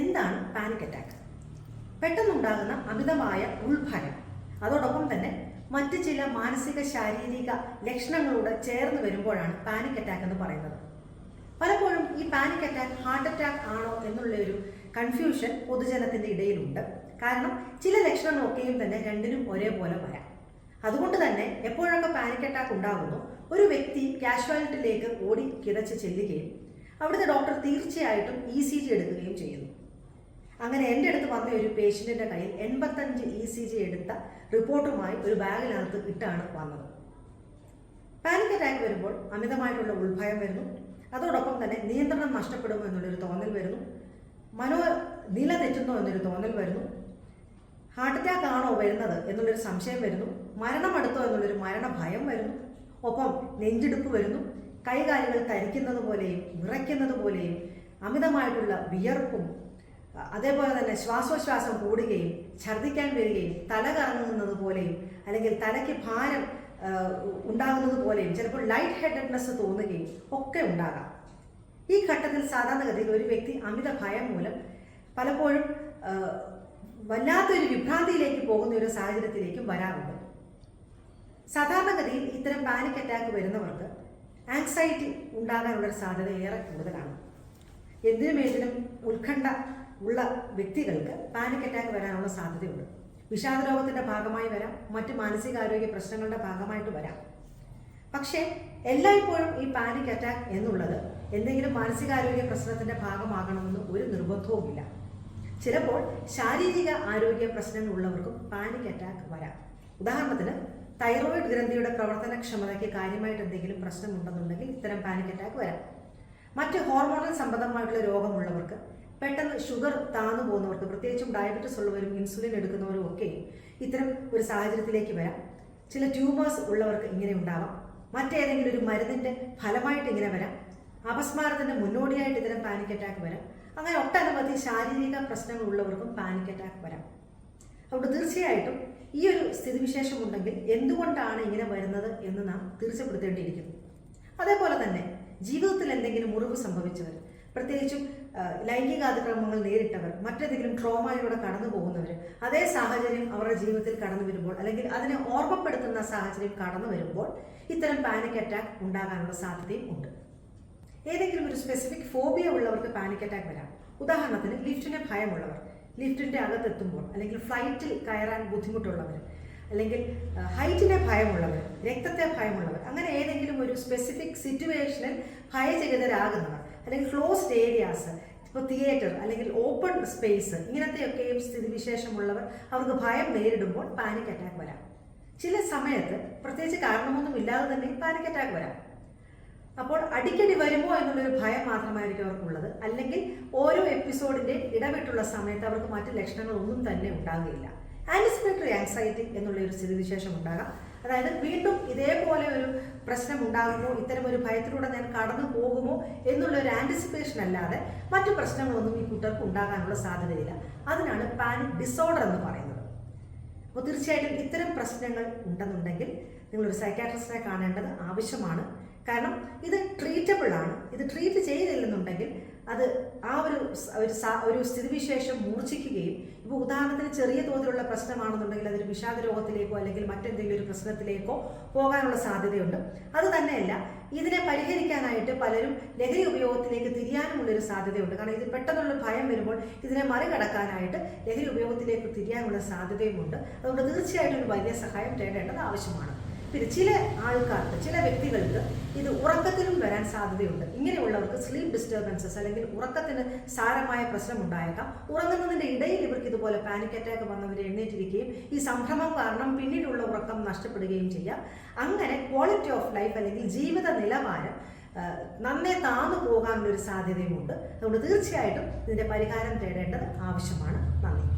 എന്താണ് panic attack പെട്ടെന്നുണ്ടാകുന്ന അമിതമായ ഉൾഭയം. അതോടൊപ്പം തന്നെ മറ്റ് ചില മാനസിക ശാരീരിക ലക്ഷണങ്ങളോട് ചേർന്ന് വരുമ്പോഴാണ് പാനിക് അറ്റാക്ക് എന്ന് പറയുന്നത്. പലപ്പോഴും ഈ പാനിക് അറ്റാക്ക് ഹാർട്ട് അറ്റാക്ക് ആണോ എന്നുള്ള ഒരു കൺഫ്യൂഷൻ പൊതുജനത്തിന്റെ ഇടയിലുണ്ട്. കാരണം ചില ലക്ഷണങ്ങളൊക്കെയും തന്നെ രണ്ടിനും ഒരേപോലെ വരാം. അതുകൊണ്ട് തന്നെ എപ്പോഴൊക്കെ പാനിക് അറ്റാക്ക് ഉണ്ടാകുന്നു ഒരു വ്യക്തി കാഷ്വാലിറ്റിയിലേക്ക് ഓടി കിതച്ച് ചെല്ലുകയും അവിടുത്തെ ഡോക്ടർ തീർച്ചയായിട്ടും ഇ സി ജി എടുക്കുകയും ചെയ്യുന്നു. അങ്ങനെ എന്റെ അടുത്ത് വന്ന ഒരു പേഷ്യന്റിന്റെ കയ്യിൽ എൺപത്തഞ്ച് ഇ സി ജി എടുത്ത റിപ്പോർട്ടുമായി ഒരു ബാഗിനകത്ത് ഇട്ടാണ് വന്നത്. പാനിക് അറ്റാക്ക് വരുമ്പോൾ അമിതമായിട്ടുള്ള ഉൾഭയം വരുന്നു. അതോടൊപ്പം തന്നെ നിയന്ത്രണം നഷ്ടപ്പെടുമോ എന്നുള്ളൊരു തോന്നൽ വരുന്നു. മനോ നില തെറ്റുന്നോ എന്നൊരു തോന്നൽ വരുന്നു. ഹാർട്ട് അറ്റാക്ക് ആണോ വരുന്നത് എന്നുള്ളൊരു സംശയം വരുന്നു. മരണം അടുത്തോ എന്നുള്ളൊരു മരണഭയം വരുന്നു. ഒപ്പം നെഞ്ചിടിപ്പ് വരുന്നു. കൈകാലുകൾ തരിക്കുന്നത് പോലെയും വിറയ്ക്കുന്നത് പോലെയും അമിതമായിട്ടുള്ള വിയർപ്പും അതേപോലെ തന്നെ ശ്വാസോച്ഛ്വാസം കൂടുകയും ഛർദ്ദിക്കാൻ വരികയും തല കറങ്ങുന്നത് പോലെയും അല്ലെങ്കിൽ തലയ്ക്ക് ഭാരം ഉണ്ടാകുന്നത് പോലെയും ചിലപ്പോൾ ലൈറ്റ് ഹെഡഡ്നെസ് തോന്നുകയും ഒക്കെ ഉണ്ടാകാം. ഈ ഘട്ടത്തിൽ സാധാരണഗതിയിൽ ഒരു വ്യക്തി അമിത ഭയം മൂലം പലപ്പോഴും വല്ലാത്തൊരു വിഭ്രാന്തിയിലേക്ക് പോകുന്ന ഒരു സാഹചര്യത്തിലേക്കും വരാറുണ്ട്. സാധാരണഗതിയിൽ ഇത്തരം പാനിക് അറ്റാക്ക് വരുന്നവർക്ക് ആങ്സൈറ്റി ഉണ്ടാകാനുള്ള സാധ്യത ഏറെ കൂടുതലാണ്. എന്തിനും ഏതിനും ഉത്കണ്ഠ ഉള്ള വ്യക്തികൾക്ക് പാനിക് അറ്റാക്ക് വരാനുള്ള സാധ്യതയുണ്ട്. വിഷാദരോഗത്തിന്റെ ഭാഗമായി വരാം മറ്റ് മാനസികാരോഗ്യ പ്രശ്നങ്ങളുടെ ഭാഗമായിട്ട് വരാം. പക്ഷേ എല്ലായ്പ്പോഴും ഈ പാനിക് അറ്റാക്ക് എന്നുള്ളത് എന്തെങ്കിലും മാനസികാരോഗ്യ പ്രശ്നത്തിന്റെ ഭാഗമാകണമെന്ന് ഒരു നിർബന്ധവുമില്ല. ചിലപ്പോൾ ശാരീരിക ആരോഗ്യ പ്രശ്നങ്ങളുള്ളവർക്കും പാനിക് അറ്റാക്ക് വരാം. ഉദാഹരണത്തിന് തൈറോയിഡ് ഗ്രന്ഥിയുടെ പ്രവർത്തനക്ഷമതയ്ക്ക് കാര്യമായിട്ട് എന്തെങ്കിലും പ്രശ്നമുണ്ടെന്നുണ്ടെങ്കിൽ ഇത്തരം പാനിക് അറ്റാക്ക് വരാം. മറ്റ് ഹോർമോണൽ സംബന്ധമായിട്ടുള്ള രോഗമുള്ളവർക്ക് പെട്ടെന്ന് ഷുഗർ താന്നു പോകുന്നവർക്ക് പ്രത്യേകിച്ചും ഡയബറ്റിസ് ഉള്ളവരും ഇൻസുലിൻ എടുക്കുന്നവരും ഒക്കെ ഇത്തരം ഒരു സാഹചര്യത്തിലേക്ക് വരാം. ചില ട്യൂമേഴ്സ് ഉള്ളവർക്ക് ഇങ്ങനെ ഉണ്ടാവാം. മറ്റേതെങ്കിലും ഒരു മരുന്നിന്റെ ഫലമായിട്ട് ഇങ്ങനെ വരാം. അപസ്മാരത്തിന്റെ മുന്നോടിയായിട്ട് ഇത്തരം പാനിക് അറ്റാക്ക് വരാം. അങ്ങനെ ഒട്ടനവധി ശാരീരിക പ്രശ്നങ്ങൾ ഉള്ളവർക്കും പാനിക് അറ്റാക്ക് വരാം. അതുകൊണ്ട് തീർച്ചയായിട്ടും ഈ ഒരു സ്ഥിതിവിശേഷം ഉണ്ടെങ്കിൽ എന്തുകൊണ്ടാണ് ഇങ്ങനെ വരുന്നത് എന്ന് നാം തീർച്ചപ്പെടുത്തേണ്ടിയിരിക്കുന്നു. അതേപോലെ തന്നെ ജീവിതത്തിൽ എന്തെങ്കിലും മുറിവ് സംഭവിച്ചവർ പ്രത്യേകിച്ചും ലൈംഗിക അതിക്രമങ്ങൾ നേരിട്ടവർ മറ്റേതെങ്കിലും ട്രോമയിലൂടെ കടന്നു പോകുന്നവർ അതേ സാഹചര്യം അവരുടെ ജീവിതത്തിൽ കടന്നു വരുമ്പോൾ അല്ലെങ്കിൽ അതിനെ ഓർമ്മപ്പെടുത്തുന്ന സാഹചര്യം കടന്നു വരുമ്പോൾ ഇത്തരം പാനിക് അറ്റാക്ക് ഉണ്ടാകാനുള്ള സാധ്യതയും ഉണ്ട്. ഏതെങ്കിലും ഒരു സ്പെസിഫിക് ഫോബിയ ഉള്ളവർക്ക് പാനിക് അറ്റാക്ക് വരാം. ഉദാഹരണത്തിന് ലിഫ്റ്റിനെ ഭയമുള്ളവർ ലിഫ്റ്റിന്റെ അകത്തെത്തുമ്പോൾ അല്ലെങ്കിൽ ഫ്ലൈറ്റിൽ കയറാൻ ബുദ്ധിമുട്ടുള്ളവർ അല്ലെങ്കിൽ ഹൈറ്റിനെ ഭയമുള്ളവർ രക്തത്തെ ഭയമുള്ളവർ അങ്ങനെ ഏതെങ്കിലും ഒരു സ്പെസിഫിക് സിറ്റുവേഷനിൽ ഭയചകിതരാകുന്നവർ അല്ലെങ്കിൽ ക്ലോസ്ഡ് ഏരിയാസ് ഇപ്പോൾ തിയേറ്റർ അല്ലെങ്കിൽ ഓപ്പൺ സ്പേസ് ഇങ്ങനത്തെയൊക്കെയും സ്ഥിതിവിശേഷമുള്ളവർ അവർക്ക് ഭയം നേരിടുമ്പോൾ പാനിക് അറ്റാക്ക് വരാം. ചില സമയത്ത് പ്രത്യേകിച്ച് കാരണമൊന്നും ഇല്ലാതെ തന്നെ പാനിക് അറ്റാക്ക് വരാം. അപ്പോൾ അടിക്കടി വരുമോ എന്നുള്ളൊരു ഭയം മാത്രമായിരിക്കും അവർക്കുള്ളത്. അല്ലെങ്കിൽ ഓരോ എപ്പിസോഡിന്റെ ഇടവിട്ടുള്ള സമയത്ത് അവർക്ക് മറ്റ് ലക്ഷണങ്ങളൊന്നും തന്നെ ഉണ്ടാകുകയില്ല ആന്റിസിപ്പേറ്ററി ആൻസൈറ്റി എന്നുള്ള ഒരു സ്ഥിതിവിശേഷം ഉണ്ടാകാം. അതായത് വീണ്ടും ഇതേപോലെ ഒരു പ്രശ്നം ഉണ്ടാകുമോ ഇത്തരം ഒരു ഭയത്തിലൂടെ ഞാൻ കടന്നു പോകുമോ? എന്നുള്ള ഒരു ആന്റിസിപ്പേഷൻ അല്ലാതെ മറ്റു പ്രശ്നങ്ങളൊന്നും ഈ കുട്ടികൾക്ക് ഉണ്ടാകാനുള്ള സാധ്യതയില്ല. അതിനാണ് പാനിക് ഡിസോർഡർ എന്ന് പറയുന്നത്. അപ്പോൾ തീർച്ചയായിട്ടും ഇത്തരം പ്രശ്നങ്ങൾ ഉണ്ടെന്നുണ്ടെങ്കിൽ നിങ്ങളൊരു സൈക്കാട്രിസ്റ്റിനെ കാണേണ്ടത് ആവശ്യമാണ്. കാരണം ഇത് ട്രീറ്റബിൾ ആണ്. ഇത് ട്രീറ്റ് ചെയ്തില്ലെന്നുണ്ടെങ്കിൽ അത് ആ ഒരു ഒരു ഒരു സ്ഥിതിവിശേഷം മൂർച്ഛിക്കുകയും ഇപ്പോൾ ഉദാഹരണത്തിന് ചെറിയ തോതിലുള്ള പ്രശ്നമാണെന്നുണ്ടെങ്കിൽ അതൊരു വിഷാദ രോഗത്തിലേക്കോ അല്ലെങ്കിൽ മറ്റെന്തെങ്കിലും ഒരു പ്രശ്നത്തിലേക്കോ പോകാനുള്ള സാധ്യതയുണ്ട്. അത് തന്നെയല്ല ഇതിനെ പരിഹരിക്കാനായിട്ട് പലരും ലഹരി ഉപയോഗത്തിലേക്ക് തിരിയാനുമുള്ളൊരു സാധ്യതയുണ്ട്. കാരണം ഇത് പെട്ടെന്നുള്ള ഭയം വരുമ്പോൾ ഇതിനെ മറികടക്കാനായിട്ട് ലഹരി ഉപയോഗത്തിലേക്ക് തിരിയാനുള്ള സാധ്യതയുമുണ്ട്. അതുകൊണ്ട് തീർച്ചയായിട്ടും ഒരു വലിയ സഹായം തേടേണ്ടത് ആവശ്യമാണ്. പിന്നെ ചില ആൾക്കാർക്ക് ചില വ്യക്തികൾക്ക് ഇത് ഉറക്കത്തിനും വരാൻ സാധ്യതയുണ്ട്. ഇങ്ങനെയുള്ളവർക്ക് സ്ലീപ്പ് ഡിസ്റ്റർബൻസസ് അല്ലെങ്കിൽ ഉറക്കത്തിന് സാരമായ പ്രശ്നം ഉണ്ടായേക്കാം. ഉറങ്ങുന്നതിന്റെ ഇടയിൽ ഇവർക്ക് ഇതുപോലെ പാനിക് അറ്റാക്ക് വന്നവർ എഴുന്നേറ്റിരിക്കുകയും ഈ സംഭ്രമം കാരണം പിന്നീടുള്ള ഉറക്കം നഷ്ടപ്പെടുകയും ചെയ്യാം. അങ്ങനെ ക്വാളിറ്റി ഓഫ് ലൈഫ് അല്ലെങ്കിൽ ജീവിത നിലവാരം നന്നേ താന്നു പോകാനുള്ള ഒരു സാധ്യതയുമുണ്ട്. അതുകൊണ്ട് തീർച്ചയായിട്ടും ഇതിന്റെ പരിഹാരം തേടേണ്ടത് ആവശ്യമാണ്. നന്ദി.